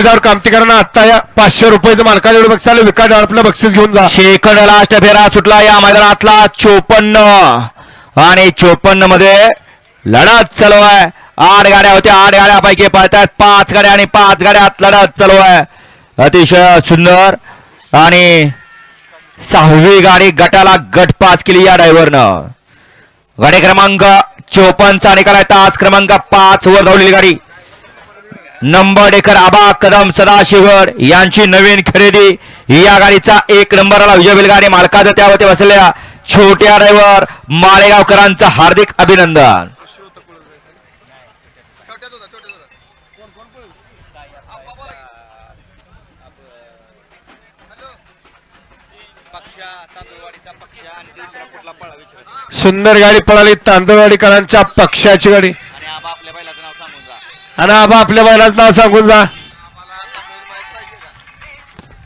त्याच्यावर कामतीकरांना आता या पाचशे रुपयाचं मालकाला एवढं बक्षिस आलं विकास आपलं बक्षीस घेऊन जा. शेकड लास्ट फेरा सुटला या मैदानातला. चोपन्न. आणि चोपन्नमध्ये लढत चालू आहे. आठ गाड्या होत्या आठ गाड्यापैकी पळतात पाच गाड्या आणि पाच गाड्यात लढत चालू आहे. अतिशय सुंदर. आणि सहावी गाडी गटाला गट पाच केली या ड्रायव्हरनं गाडी क्रमांक चोपन्नचा निकाल आहे. तास क्रमांक पाच वर धावलेली गाडी. नंबर डेकर आबा कदम सदाशिवगड यांची नवीन खरेदी. या गाडीचा एक नंबरला विजय गाडी मालकाचं त्यावरती बसलेल्या छोट्या ड्रायव्हर माळेगावकरांचं हार्दिक अभिनंदन. सुंदर गाडी पळाली तांदळवाडीकरांच्या पक्षाची गाडी. आणि आबा आपल्या बैलाचं नाव सांगून जा.